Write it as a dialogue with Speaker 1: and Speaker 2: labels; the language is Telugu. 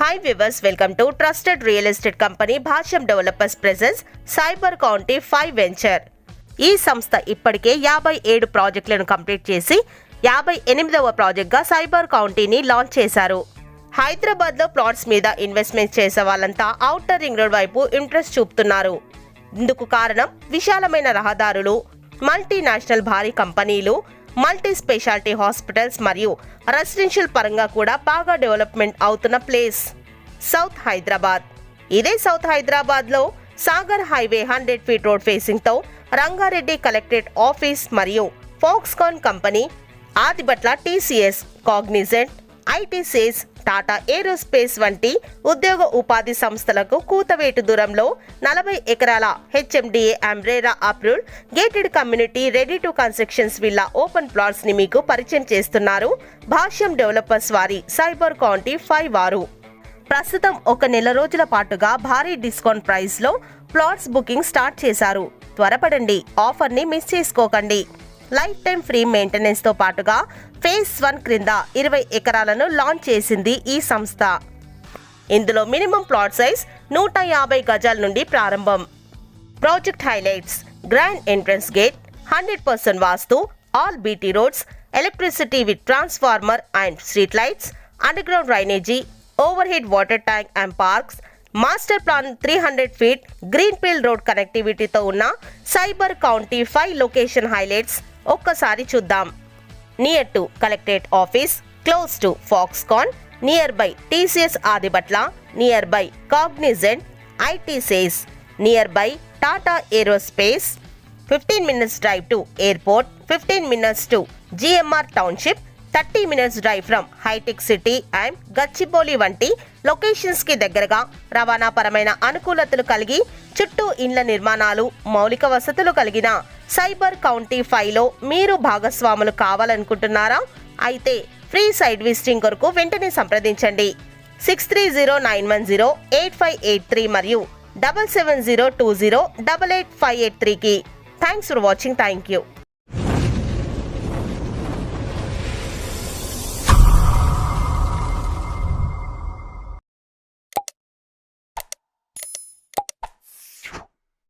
Speaker 1: Hi viewers welcome to trusted real estate company Bhashyam developers presence cyber county five venture ఈ సంస్థ ఇప్పటికే యాభై ఏడు ప్రాజెక్టులను కంప్లీట్ చేసి యాభై ఎనిమిదవ ప్రాజెక్ట్గా సైబర్ కౌంటీని లాంచ్ చేశారు. హైదరాబాద్లో ప్లాట్స్ మీద ఇన్వెస్ట్మెంట్ చేసే వాళ్ళంతా అవుటర్ రింగ్ రోడ్ వైపు ఇంట్రెస్ట్ చూపుతున్నారు. ఇందుకు కారణం విశాలమైన రహదారులు మల్టీనేషనల్ భారీ కంపెనీలు మల్టీ స్పెషాలిటీ హాస్పిటల్స్ మరియు రెసిడెన్షియల్ పరంగా కూడా బాగా డెవలప్మెంట్ అవుతున్న ప్లేస్. సౌత్ హైదరాబాద్. ఇదే సౌత్ హైదరాబాద్లో Sagar highway hundred feet road ఫేసింగ్తో Rangareddy collectorate office మరియు Foxconn company Adibatla TCS Cognizant ITCs Tata aerospace వంటి ఉద్యోగ ఉపాధి సంస్థలకు కూతవేటు దూరంలో నలభై ఎకరాల HMDA umbrella approved gated community ready to constructions villa open ప్లాట్స్ని మీకు పరిచయం చేస్తున్నారు భాష్యం డెవలపర్స్ వారి సైబర్ కౌంటీ ఫైవ్ వారు ప్రస్తుతం ఒక నెల రోజుల పాటుగా భారీ డిస్కౌంట్ ప్రైస్లో ప్లాట్స్ బుకింగ్ స్టార్ట్ చేశారు. త్వరపడండి ఆఫర్ని మిస్ చేసుకోకండి. లైఫ్ టైం ఫ్రీ మెయింటెనెన్స్తో పాటుగా ఫేజ్ వన్ క్రింద ఇరవై ఎకరాలను లాంచ్ చేసింది ఈ సంస్థ. ఇందులో మినిమం ప్లాట్ సైజ్ నూట యాభై గజాల నుండి ప్రారంభం. Project highlights grand entrance gate hundred percent vastu all BT roads electricity with transformer and street lights underground drainage overhead water tank and parks master plan three hundred feet green field road కనెక్టివిటీతో ఉన్న cyber county five location highlights ఒక్కసారి చూద్దాం. Near to collectorate office close to Foxconn near by TCS Adibatla near by Cognizant ITCs near by Tata aerospace fifteen minutes drive to airport fifteen minutes to GMR township thirty minutes drive from hitech City and Gachibowli వంటి లొకేషన్స్కి దగ్గరగా రవాణాపరమైన అనుకూలతలు కలిగి చుట్టూ ఇండ్ల నిర్మాణాలు మౌలిక వసతులు కలిగిన సైబర్ కౌంటీ ఫైవ్లో మీరు భాగస్వాములు కావాలనుకుంటున్నారా? అయితే ఫ్రీ సైడ్ విజిటింగ్ కొరకు వెంటనే సంప్రదించండి. Six three zero nine one zero eight five eight three మరియు double seven zero two zero double eight five eight త్రీకి. Thanks for watching. Thank you.